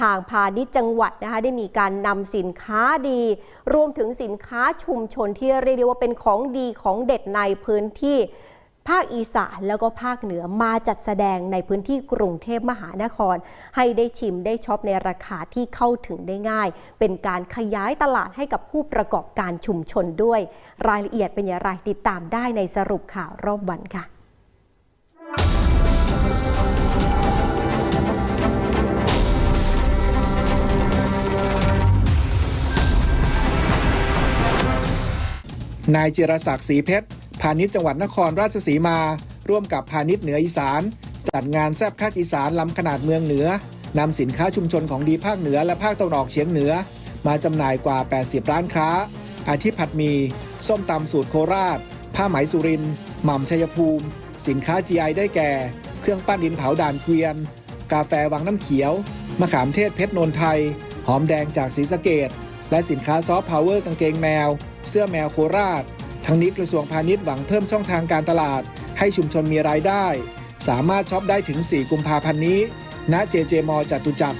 ทางพาณิชย์จังหวัดนะคะได้มีการนำสินค้าดี รวมถึงสินค้าชุมชนที่เรียกได้ว่าเป็นของดีของเด็ดในพื้นที่ภาคอีสานแล้วก็ภาคเหนือมาจัดแสดงในพื้นที่กรุงเทพมหานคร ให้ได้ชิมได้ช็อปในราคาที่เข้าถึงได้ง่าย เป็นการขยายตลาดให้กับผู้ประกอบการชุมชนด้วย รายละเอียดเป็นอย่างไรติดตามได้ในสรุปข่าวรอบวันค่ะ นายจิรศักดิ์ศรีเพชรพาณิชย์จังหวัดนครราชสีมา ร่วมกับพาณิชย์เหนืออีสาน จัดงานแซบคักอีสานล้ำขนาดเมืองเหนือนำสินค้าชุมชนของดีภาคเหนือและภาคตะวันออกเฉียงเหนือ มาจำหน่ายกว่า 80 ร้านค้า อาทิผัดหมี ส้มตำสูตรโคราช ผ้าไหมสุรินหม่ำชัยภูมิ สินค้า GI ได้แก่ เครื่องปั้นดินเผาด่านเกวียน กาแฟวังน้ำเขียว มะขามเทศเพชรนนทไทย หอมแดงจากศรีสะเกดและสินค้าซอฟต์พาวเวอร์กางเกงแมว เสื้อแมวโคราช ทั้งนี้กระทรวงพาณิชย์หวังเพิ่มช่องทางการตลาด ให้ชุมชนมีรายได้ สามารถช็อปได้ถึง 4 กุมภาพันธ์นี้ ณเจเจมอจตุจักร